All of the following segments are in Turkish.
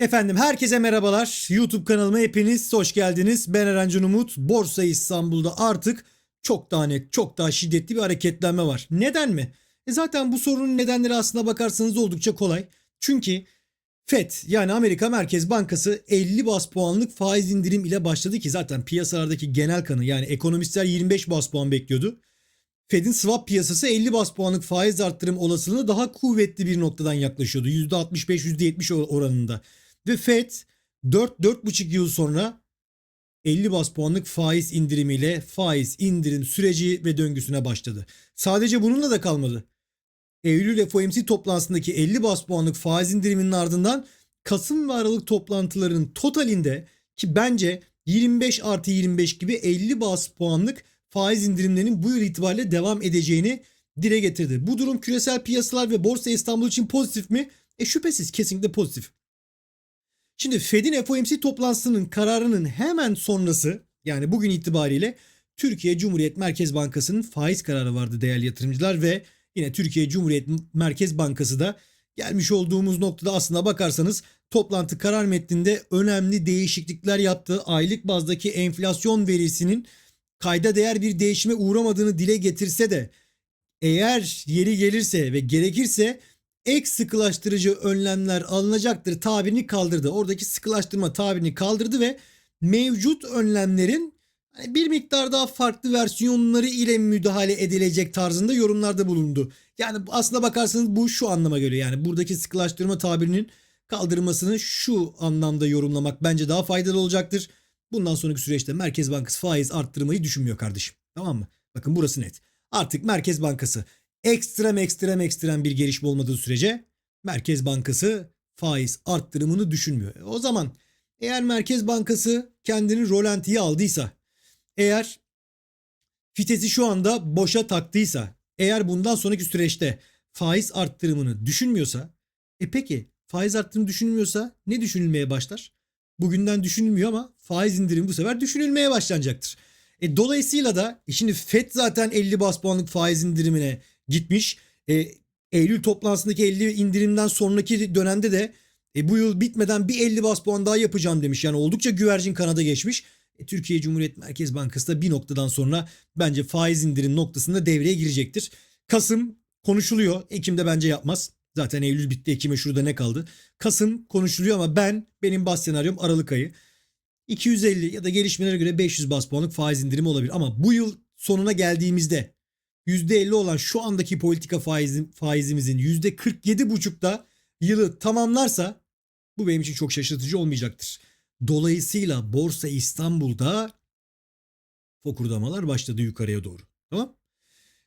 Efendim herkese merhabalar. YouTube kanalıma hepiniz hoş geldiniz. Ben Eren Umut. Borsa İstanbul'da artık çok daha net, çok daha şiddetli bir hareketlenme var. Neden mi? E zaten bu sorunun nedenleri aslına bakarsanız oldukça kolay. Çünkü FED yani Amerika Merkez Bankası 50 bas puanlık faiz indirim ile başladı ki zaten piyasalardaki genel kanı yani ekonomistler 25 bas puan bekliyordu. Fed'in swap piyasası 50 bas puanlık faiz arttırım olasılığına daha kuvvetli bir noktadan yaklaşıyordu. %65-%70 oranında. Ve Fed 4-4,5 yıl sonra 50 bas puanlık faiz indirimiyle faiz indirim süreci ve döngüsüne başladı. Sadece bununla da kalmadı. Eylül FOMC toplantısındaki 50 bas puanlık faiz indiriminin ardından Kasım ve Aralık toplantılarının totalinde ki bence 25 artı 25 gibi 50 bas puanlık faiz indirimlerinin bu yıl itibariyle devam edeceğini dile getirdi. Bu durum küresel piyasalar ve Borsa İstanbul için pozitif mi? E şüphesiz kesinlikle pozitif. Şimdi Fed'in FOMC toplantısının kararının hemen sonrası yani bugün itibariyle Türkiye Cumhuriyet Merkez Bankası'nın faiz kararı vardı değerli yatırımcılar ve yine Türkiye Cumhuriyet Merkez Bankası da gelmiş olduğumuz noktada aslına bakarsanız toplantı karar metninde önemli değişiklikler yaptı. Aylık bazdaki enflasyon verisinin kayda değer bir değişime uğramadığını dile getirse de eğer yeri gelirse ve gerekirse ek sıkılaştırıcı önlemler alınacaktır tabirini kaldırdı. Oradaki sıkılaştırma tabirini kaldırdı ve mevcut önlemlerin hani bir miktar daha farklı versiyonları ile müdahale edilecek tarzında yorumlarda bulundu. Yani aslına bakarsanız bu şu anlama geliyor. Yani buradaki sıkılaştırma tabirinin kaldırılmasını şu anlamda yorumlamak bence daha faydalı olacaktır. Bundan sonraki süreçte Merkez Bankası faiz arttırmayı düşünmüyor kardeşim. Tamam mı? Bakın burası net. Artık Merkez Bankası ekstrem ekstrem ekstrem bir gelişme olmadığı sürece Merkez Bankası faiz arttırımını düşünmüyor. E, O zaman eğer Merkez Bankası kendini rolantiye aldıysa, eğer fitesi şu anda boşa taktıysa, eğer bundan sonraki süreçte faiz arttırımını düşünmüyorsa, e peki faiz arttırımı düşünülmüyorsa ne düşünülmeye başlar? Bugünden düşünülmüyor ama faiz indirimi bu sefer düşünülmeye başlanacaktır. E, dolayısıyla da e, şimdi FED zaten 50 bas puanlık faiz indirimine gitmiş. E, Eylül toplantısındaki 50 indirimden sonraki dönemde de e, bu yıl bitmeden bir 50 bas puan daha yapacağım demiş. Yani oldukça güvercin kanada geçmiş. E, Türkiye Cumhuriyet Merkez Bankası da bir noktadan sonra bence faiz indirim noktasında devreye girecektir. Kasım konuşuluyor. Ekim'de bence yapmaz. Zaten Eylül bitti. Ekim'e şurada ne kaldı? Kasım konuşuluyor ama ben benim bas senaryom Aralık ayı. 250 ya da gelişmelere göre 500 bas puanlık faiz indirimi olabilir. Ama bu yıl sonuna geldiğimizde %50 olan şu andaki politika faizi, faizimizin %47,5'da yılı tamamlarsa bu benim için çok şaşırtıcı olmayacaktır. Dolayısıyla Borsa İstanbul'da fokurdamalar başladı yukarıya doğru. Tamam?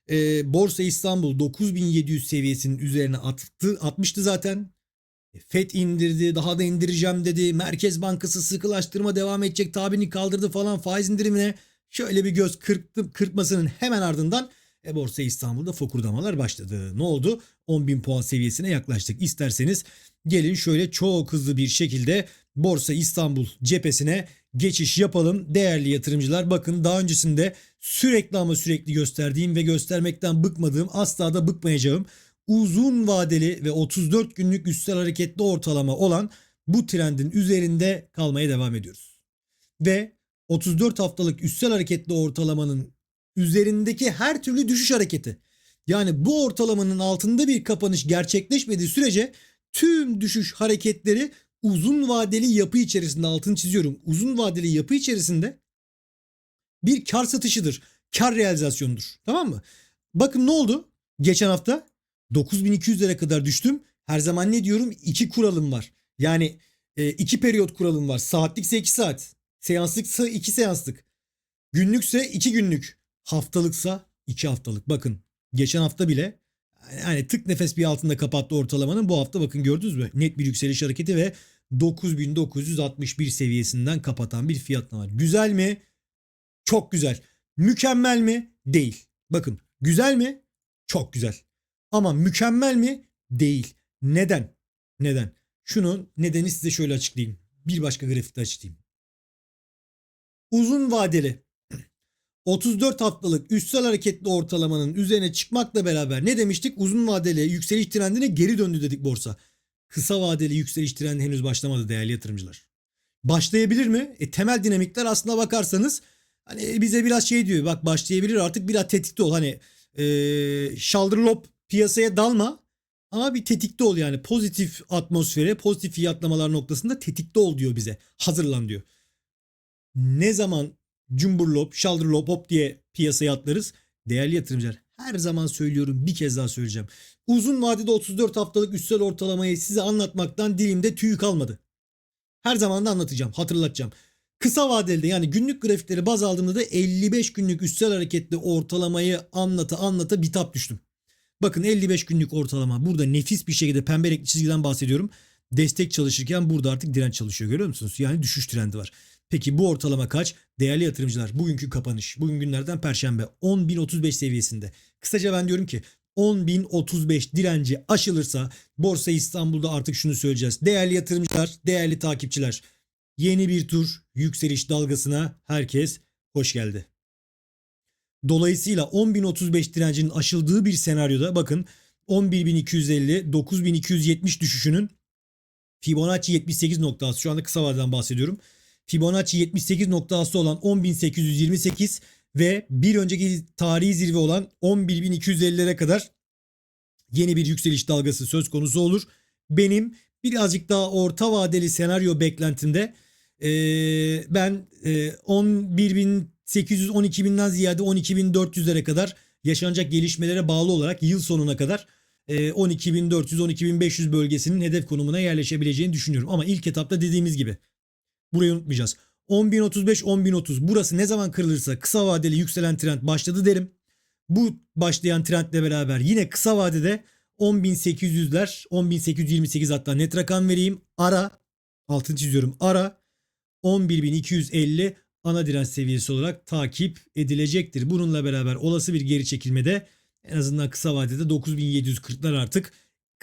Ee, Borsa İstanbul 9700 seviyesinin üzerine attı, atmıştı zaten. E, FED indirdi, daha da indireceğim dedi. Merkez Bankası sıkılaştırma devam edecek, tabirini kaldırdı falan faiz indirimine. Şöyle bir göz kırptı, kırpmasının hemen ardından e, Borsa İstanbul'da fokurdamalar başladı. Ne oldu? 10.000 puan seviyesine yaklaştık. İsterseniz gelin şöyle çok hızlı bir şekilde Borsa İstanbul cephesine geçiş yapalım. Değerli yatırımcılar bakın daha öncesinde sürekli ama sürekli gösterdiğim ve göstermekten bıkmadığım asla da bıkmayacağım uzun vadeli ve 34 günlük üstel hareketli ortalama olan bu trendin üzerinde kalmaya devam ediyoruz. Ve 34 haftalık üstel hareketli ortalamanın üzerindeki her türlü düşüş hareketi yani bu ortalamanın altında bir kapanış gerçekleşmediği sürece tüm düşüş hareketleri uzun vadeli yapı içerisinde altını çiziyorum. Uzun vadeli yapı içerisinde bir kar satışıdır. Kar realizasyonudur. Tamam mı? Bakın ne oldu? Geçen hafta 9200'lere kadar düştüm. Her zaman ne diyorum? İki kuralım var. Yani e, iki periyot kuralım var. Saatlikse 2 saat. Seanslıksa 2 seanslık. Günlükse 2 günlük. Haftalıksa 2 haftalık. Bakın geçen hafta bile yani tık nefes bir altında kapattı ortalamanın. Bu hafta bakın gördünüz mü? Net bir yükseliş hareketi ve 9961 seviyesinden kapatan bir fiyatlama. Güzel mi? Çok güzel. Mükemmel mi? Değil. Bakın güzel mi? Çok güzel. Ama mükemmel mi? Değil. Neden? Neden? Şunun nedeni size şöyle açıklayayım. Bir başka grafikte açıklayayım. Uzun vadeli 34 haftalık üstsel hareketli ortalamanın üzerine çıkmakla beraber ne demiştik? Uzun vadeli yükseliş trendine geri döndü dedik borsa. kısa vadeli yükseliş trendi henüz başlamadı değerli yatırımcılar. Başlayabilir mi? E, temel dinamikler aslına bakarsanız hani bize biraz şey diyor. Bak başlayabilir artık biraz tetikte ol. Hani e, lob piyasaya dalma ama bir tetikte ol yani pozitif atmosfere, pozitif fiyatlamalar noktasında tetikte ol diyor bize. Hazırlan diyor. Ne zaman cumbur lob, shoulder lob hop diye piyasaya atlarız? Değerli yatırımcılar her zaman söylüyorum bir kez daha söyleyeceğim. Uzun vadede 34 haftalık üstel ortalamayı size anlatmaktan dilimde tüy kalmadı. Her zaman da anlatacağım, hatırlatacağım. Kısa vadeli yani günlük grafikleri baz aldığımda da 55 günlük üstel hareketli ortalamayı anlata anlata bitap düştüm. Bakın 55 günlük ortalama burada nefis bir şekilde pembe renkli çizgiden bahsediyorum. Destek çalışırken burada artık direnç çalışıyor görüyor musunuz? Yani düşüş trendi var. Peki bu ortalama kaç? Değerli yatırımcılar bugünkü kapanış. Bugün günlerden perşembe 10.035 seviyesinde. Kısaca ben diyorum ki 10.035 direnci aşılırsa Borsa İstanbul'da artık şunu söyleyeceğiz. Değerli yatırımcılar, değerli takipçiler. Yeni bir tur yükseliş dalgasına herkes hoş geldi. Dolayısıyla 10.035 direncinin aşıldığı bir senaryoda bakın 11.250 9.270 düşüşünün Fibonacci 78 noktası şu anda kısa vadeden bahsediyorum. Fibonacci 78 noktası olan 10.828 ve bir önceki tarihi zirve olan 11.250'lere kadar yeni bir yükseliş dalgası söz konusu olur. Benim birazcık daha orta vadeli senaryo beklentimde ee, ben e, 11.800-12.000'den ziyade 12.400'lere kadar yaşanacak gelişmelere bağlı olarak yıl sonuna kadar e, 12.400-12.500 bölgesinin hedef konumuna yerleşebileceğini düşünüyorum. Ama ilk etapta dediğimiz gibi burayı unutmayacağız. 10.035 10.030 burası ne zaman kırılırsa kısa vadeli yükselen trend başladı derim. Bu başlayan trendle beraber yine kısa vadede 10.800'ler 10.828 hatta net rakam vereyim. Ara altını çiziyorum ara 11.250 ana direnç seviyesi olarak takip edilecektir. Bununla beraber olası bir geri çekilmede en azından kısa vadede 9740'lar artık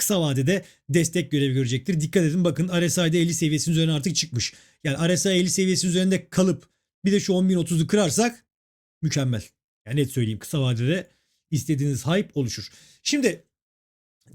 kısa vadede destek görevi görecektir. Dikkat edin bakın RSI'de 50 seviyesinin üzerine artık çıkmış. Yani RSI 50 seviyesinin üzerinde kalıp bir de şu 10.030'u kırarsak mükemmel. Yani net söyleyeyim kısa vadede istediğiniz hype oluşur. Şimdi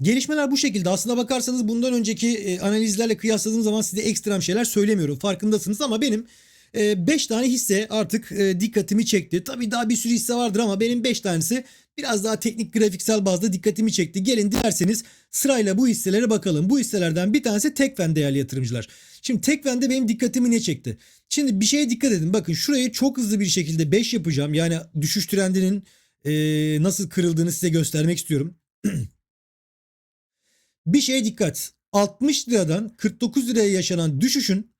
gelişmeler bu şekilde. Aslına bakarsanız bundan önceki e, analizlerle kıyasladığım zaman size ekstrem şeyler söylemiyorum. Farkındasınız ama benim 5 tane hisse artık e, dikkatimi çekti. Tabii daha bir sürü hisse vardır ama benim 5 tanesi biraz daha teknik grafiksel bazda dikkatimi çekti. Gelin dilerseniz sırayla bu hisselere bakalım. Bu hisselerden bir tanesi Tekfen değerli yatırımcılar. Şimdi Tekfen'de benim dikkatimi ne çekti? Şimdi bir şeye dikkat edin. Bakın şurayı çok hızlı bir şekilde 5 yapacağım. Yani düşüş trendinin e, nasıl kırıldığını size göstermek istiyorum. bir şeye dikkat. 60 liradan 49 liraya yaşanan düşüşün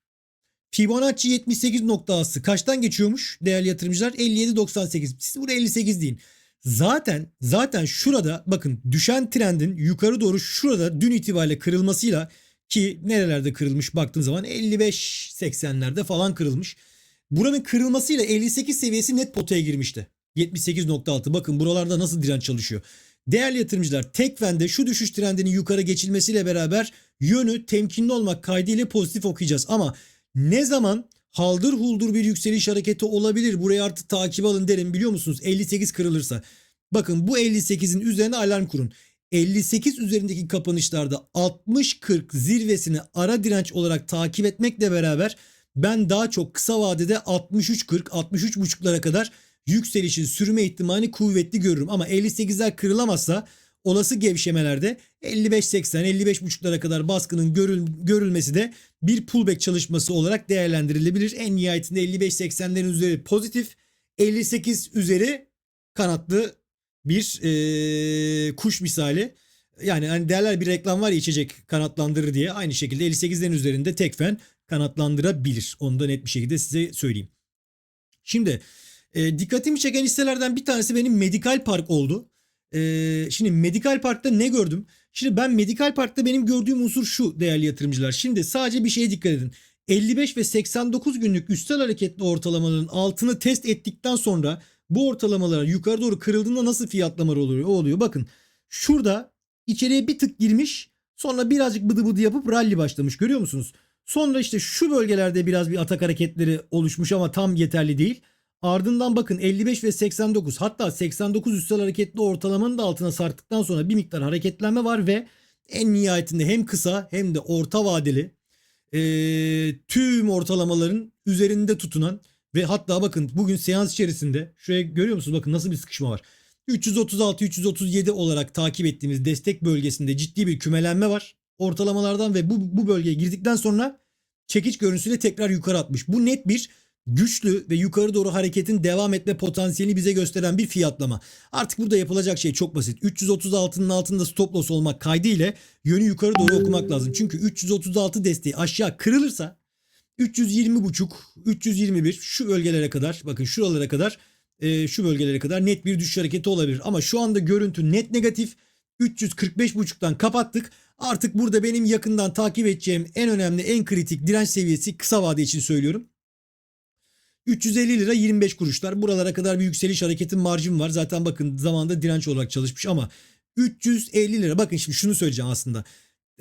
Fibonacci 78 noktası kaçtan geçiyormuş değerli yatırımcılar? 57.98. Siz buraya 58 deyin. Zaten zaten şurada bakın düşen trendin yukarı doğru şurada dün itibariyle kırılmasıyla ki nerelerde kırılmış baktığın zaman 55-80'lerde falan kırılmış. Buranın kırılmasıyla 58 seviyesi net potaya girmişti. 78.6 bakın buralarda nasıl direnç çalışıyor. Değerli yatırımcılar Tekfen'de şu düşüş trendinin yukarı geçilmesiyle beraber yönü temkinli olmak kaydıyla pozitif okuyacağız. Ama ne zaman haldır huldur bir yükseliş hareketi olabilir burayı artık takip alın derim biliyor musunuz? 58 kırılırsa. Bakın bu 58'in üzerine alarm kurun. 58 üzerindeki kapanışlarda 60-40 zirvesini ara direnç olarak takip etmekle beraber ben daha çok kısa vadede 63-40 63.5'lara kadar yükselişin sürme ihtimalini kuvvetli görürüm. Ama 58'ler kırılamazsa olası gevşemelerde 55-80 55.5'lara kadar baskının görül, görülmesi de bir pullback çalışması olarak değerlendirilebilir. En nihayetinde 55-80'lerin üzeri pozitif 58 üzeri kanatlı bir e, kuş misali. Yani hani derler bir reklam var ya içecek kanatlandırır diye. Aynı şekilde 58'lerin üzerinde tekfen kanatlandırabilir. Onu da net bir şekilde size söyleyeyim. Şimdi e, dikkatimi çeken hisselerden bir tanesi benim Medikal Park oldu. E, şimdi Medikal Park'ta ne gördüm? Şimdi ben Medikal Park'ta benim gördüğüm unsur şu değerli yatırımcılar. Şimdi sadece bir şeye dikkat edin. 55 ve 89 günlük üstel hareketli ortalamaların altını test ettikten sonra bu ortalamalar yukarı doğru kırıldığında nasıl fiyatlamalar oluyor? O oluyor. Bakın şurada içeriye bir tık girmiş sonra birazcık bıdı bıdı yapıp rally başlamış görüyor musunuz? Sonra işte şu bölgelerde biraz bir atak hareketleri oluşmuş ama tam yeterli değil. Ardından bakın 55 ve 89 hatta 89 üstel hareketli ortalamanın da altına sarktıktan sonra bir miktar hareketlenme var ve en nihayetinde hem kısa hem de orta vadeli e, tüm ortalamaların üzerinde tutunan ve hatta bakın bugün seans içerisinde şuraya görüyor musunuz bakın nasıl bir sıkışma var. 336-337 olarak takip ettiğimiz destek bölgesinde ciddi bir kümelenme var ortalamalardan ve bu, bu bölgeye girdikten sonra çekiç görüntüsüyle tekrar yukarı atmış. Bu net bir güçlü ve yukarı doğru hareketin devam etme potansiyelini bize gösteren bir fiyatlama. Artık burada yapılacak şey çok basit. 336'nın altında stop loss olmak kaydı ile yönü yukarı doğru okumak lazım. Çünkü 336 desteği aşağı kırılırsa 320 buçuk, 321 şu bölgelere kadar bakın şuralara kadar e, şu bölgelere kadar net bir düşüş hareketi olabilir. Ama şu anda görüntü net negatif. 345 buçuktan kapattık. Artık burada benim yakından takip edeceğim en önemli en kritik direnç seviyesi kısa vade için söylüyorum. 350 lira 25 kuruşlar. Buralara kadar bir yükseliş hareketin marjım var. Zaten bakın zamanda direnç olarak çalışmış ama 350 lira. Bakın şimdi şunu söyleyeceğim aslında.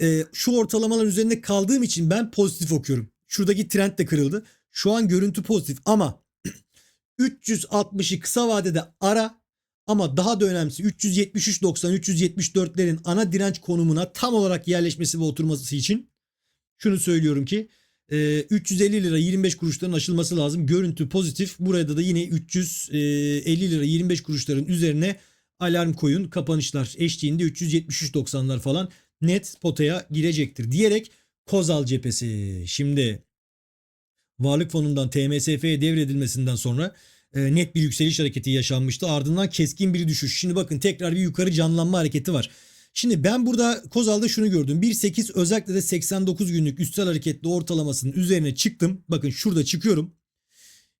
Ee, şu ortalamaların üzerinde kaldığım için ben pozitif okuyorum. Şuradaki trend de kırıldı. Şu an görüntü pozitif ama 360'ı kısa vadede ara ama daha da önemlisi 373.90 374'lerin ana direnç konumuna tam olarak yerleşmesi ve oturması için şunu söylüyorum ki e, 350 lira 25 kuruşların aşılması lazım. Görüntü pozitif. Burada da yine 350 lira 25 kuruşların üzerine alarm koyun. Kapanışlar eşliğinde 373.90'lar falan net potaya girecektir diyerek Kozal cephesi. Şimdi Varlık fonundan TMSF'ye devredilmesinden sonra e, net bir yükseliş hareketi yaşanmıştı. Ardından keskin bir düşüş. Şimdi bakın tekrar bir yukarı canlanma hareketi var. Şimdi ben burada Kozal'da şunu gördüm. 1.8 özellikle de 89 günlük üstel hareketli ortalamasının üzerine çıktım. Bakın şurada çıkıyorum.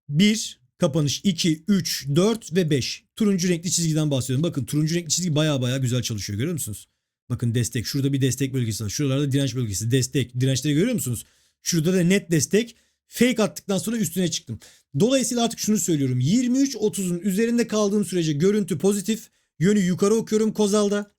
1 kapanış 2 3 4 ve 5. Turuncu renkli çizgiden bahsediyorum. Bakın turuncu renkli çizgi baya baya güzel çalışıyor görüyor musunuz? Bakın destek. Şurada bir destek bölgesi var. Şuralarda direnç bölgesi. Destek. Dirençleri görüyor musunuz? Şurada da net destek. Fake attıktan sonra üstüne çıktım. Dolayısıyla artık şunu söylüyorum. 23.30'un üzerinde kaldığım sürece görüntü pozitif. Yönü yukarı okuyorum Kozal'da.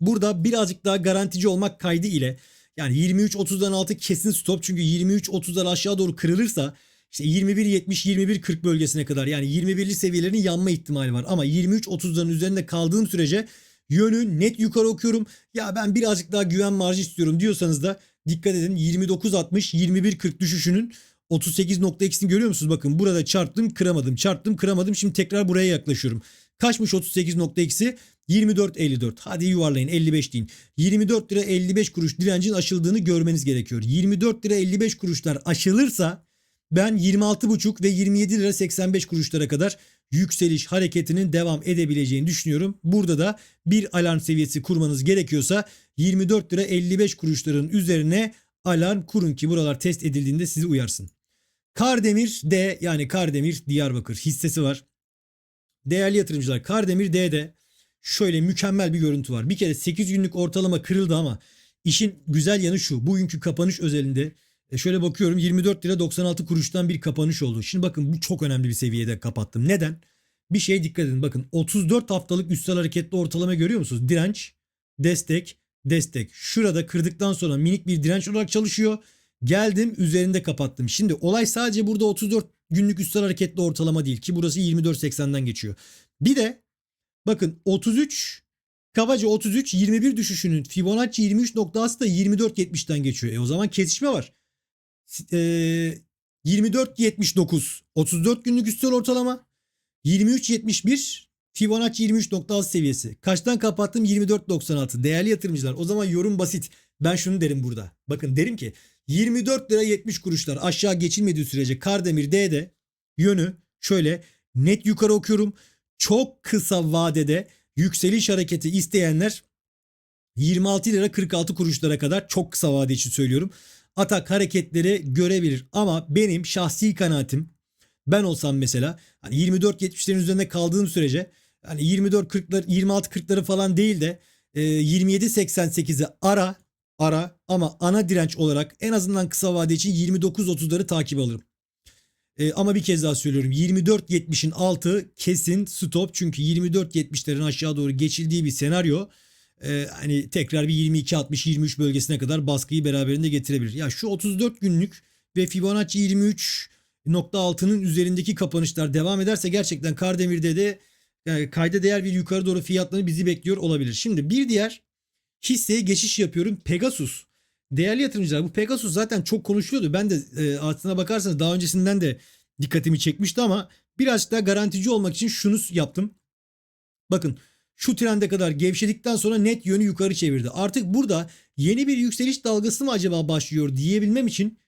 Burada birazcık daha garantici olmak kaydı ile yani 23.30'dan altı kesin stop. Çünkü 23.30'dan aşağı doğru kırılırsa işte 21.70-21.40 bölgesine kadar yani 21'li seviyelerin yanma ihtimali var. Ama 23.30'ların üzerinde kaldığım sürece yönü net yukarı okuyorum. Ya ben birazcık daha güven marjı istiyorum diyorsanız da dikkat edin 29.60-21.40 düşüşünün 38.x'ini görüyor musunuz? Bakın burada çarptım kıramadım çarptım kıramadım şimdi tekrar buraya yaklaşıyorum. Kaçmış 38.x'i? 24.54. Hadi yuvarlayın 55 deyin. 24 lira 55 kuruş direncin aşıldığını görmeniz gerekiyor. 24 lira 55 kuruşlar aşılırsa ben 26.5 ve 27 lira 85 kuruşlara kadar yükseliş hareketinin devam edebileceğini düşünüyorum. Burada da bir alarm seviyesi kurmanız gerekiyorsa 24 lira 55 kuruşların üzerine alarm kurun ki buralar test edildiğinde sizi uyarsın. Kardemir D yani Kardemir Diyarbakır hissesi var. Değerli yatırımcılar Kardemir D'de şöyle mükemmel bir görüntü var. Bir kere 8 günlük ortalama kırıldı ama işin güzel yanı şu. Bugünkü kapanış özelinde e şöyle bakıyorum 24 lira 96 kuruştan bir kapanış oldu. Şimdi bakın bu çok önemli bir seviyede kapattım. Neden? Bir şeye dikkat edin. Bakın 34 haftalık üstel hareketli ortalama görüyor musunuz? Direnç, destek, destek. Şurada kırdıktan sonra minik bir direnç olarak çalışıyor. Geldim üzerinde kapattım. Şimdi olay sadece burada 34 günlük üstel hareketli ortalama değil ki burası 24.80'den geçiyor. Bir de bakın 33 kabaca 33 21 düşüşünün Fibonacci 23 noktası da 24.70'ten geçiyor. E o zaman kesişme var. E, 24.79 34 günlük üstel ortalama 23.71 Fibonacci 23.6 seviyesi. Kaçtan kapattım? 24.96. Değerli yatırımcılar o zaman yorum basit. Ben şunu derim burada. Bakın derim ki 24 lira 70 kuruşlar aşağı geçilmediği sürece Kardemir D'de yönü şöyle net yukarı okuyorum. Çok kısa vadede yükseliş hareketi isteyenler 26 lira 46 kuruşlara kadar çok kısa vade için söylüyorum. Atak hareketleri görebilir ama benim şahsi kanaatim ben olsam mesela hani 24-70'lerin üzerinde kaldığım sürece hani 24-40'lar 26-40'ları falan değil de e, 27-88'i ara ara ama ana direnç olarak en azından kısa vade için 29-30'ları takip alırım. E, ama bir kez daha söylüyorum 24-70'in altı kesin stop çünkü 24-70'lerin aşağı doğru geçildiği bir senaryo e, hani tekrar bir 22-60-23 bölgesine kadar baskıyı beraberinde getirebilir. Ya şu 34 günlük ve Fibonacci 23.6'nın üzerindeki kapanışlar devam ederse gerçekten Kardemir'de de yani kayda değer bir yukarı doğru fiyatları bizi bekliyor olabilir. Şimdi bir diğer hisseye geçiş yapıyorum. Pegasus. Değerli yatırımcılar bu Pegasus zaten çok konuşuluyordu. Ben de e, aslına bakarsanız daha öncesinden de dikkatimi çekmişti ama birazcık daha garantici olmak için şunu yaptım. Bakın şu trende kadar gevşedikten sonra net yönü yukarı çevirdi. Artık burada yeni bir yükseliş dalgası mı acaba başlıyor diyebilmem için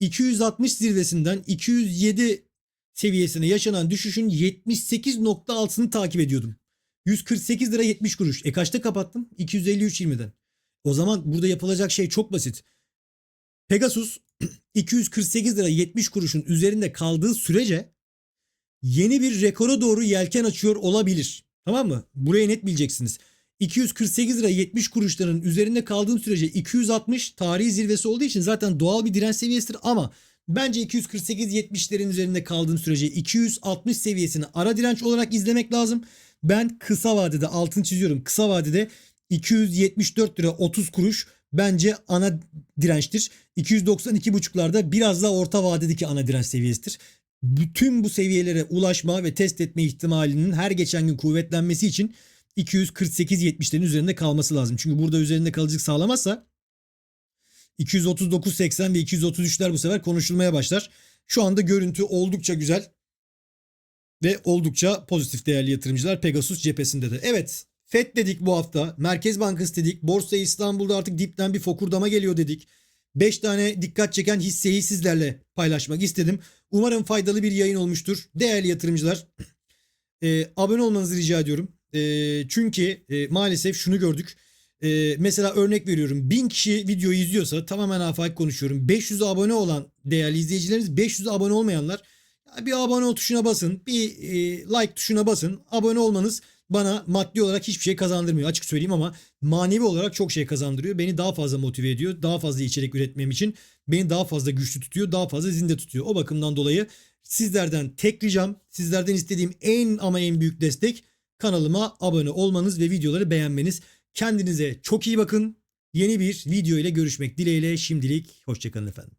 260 zirvesinden 207 seviyesine yaşanan düşüşün 78.6'sını takip ediyordum. 148 lira 70 kuruş. E kaçta kapattım? 253.20'den. O zaman burada yapılacak şey çok basit. Pegasus 248 lira 70 kuruşun üzerinde kaldığı sürece yeni bir rekora doğru yelken açıyor olabilir. Tamam mı? Burayı net bileceksiniz. 248 lira 70 kuruşların üzerinde kaldığım sürece 260 tarihi zirvesi olduğu için zaten doğal bir direnç seviyesidir ama bence 248-70'lerin üzerinde kaldığım sürece 260 seviyesini ara direnç olarak izlemek lazım. Ben kısa vadede altın çiziyorum. Kısa vadede 274 lira 30 kuruş bence ana dirençtir. 292,5'larda biraz daha orta vadedeki ana direnç seviyesidir. Bütün bu seviyelere ulaşma ve test etme ihtimalinin her geçen gün kuvvetlenmesi için 248-70'lerin üzerinde kalması lazım. Çünkü burada üzerinde kalıcılık sağlamazsa 239-80 ve 233'ler bu sefer konuşulmaya başlar. Şu anda görüntü oldukça güzel ve oldukça pozitif değerli yatırımcılar Pegasus cephesinde de. Evet FED dedik bu hafta. Merkez Bankası dedik. Borsa İstanbul'da artık dipten bir fokurdama geliyor dedik. 5 tane dikkat çeken hisseyi sizlerle paylaşmak istedim. Umarım faydalı bir yayın olmuştur. Değerli yatırımcılar e, abone olmanızı rica ediyorum. E, çünkü e, maalesef şunu gördük. E, mesela örnek veriyorum 1000 kişi videoyu izliyorsa tamamen afak konuşuyorum. 500 abone olan değerli izleyicileriniz 500 abone olmayanlar ya bir abone ol tuşuna basın. Bir e, like tuşuna basın. Abone olmanız bana maddi olarak hiçbir şey kazandırmıyor açık söyleyeyim ama manevi olarak çok şey kazandırıyor. Beni daha fazla motive ediyor. Daha fazla içerik üretmem için beni daha fazla güçlü tutuyor. Daha fazla zinde tutuyor. O bakımdan dolayı sizlerden tek ricam, sizlerden istediğim en ama en büyük destek kanalıma abone olmanız ve videoları beğenmeniz. Kendinize çok iyi bakın. Yeni bir video ile görüşmek dileğiyle şimdilik hoşçakalın efendim.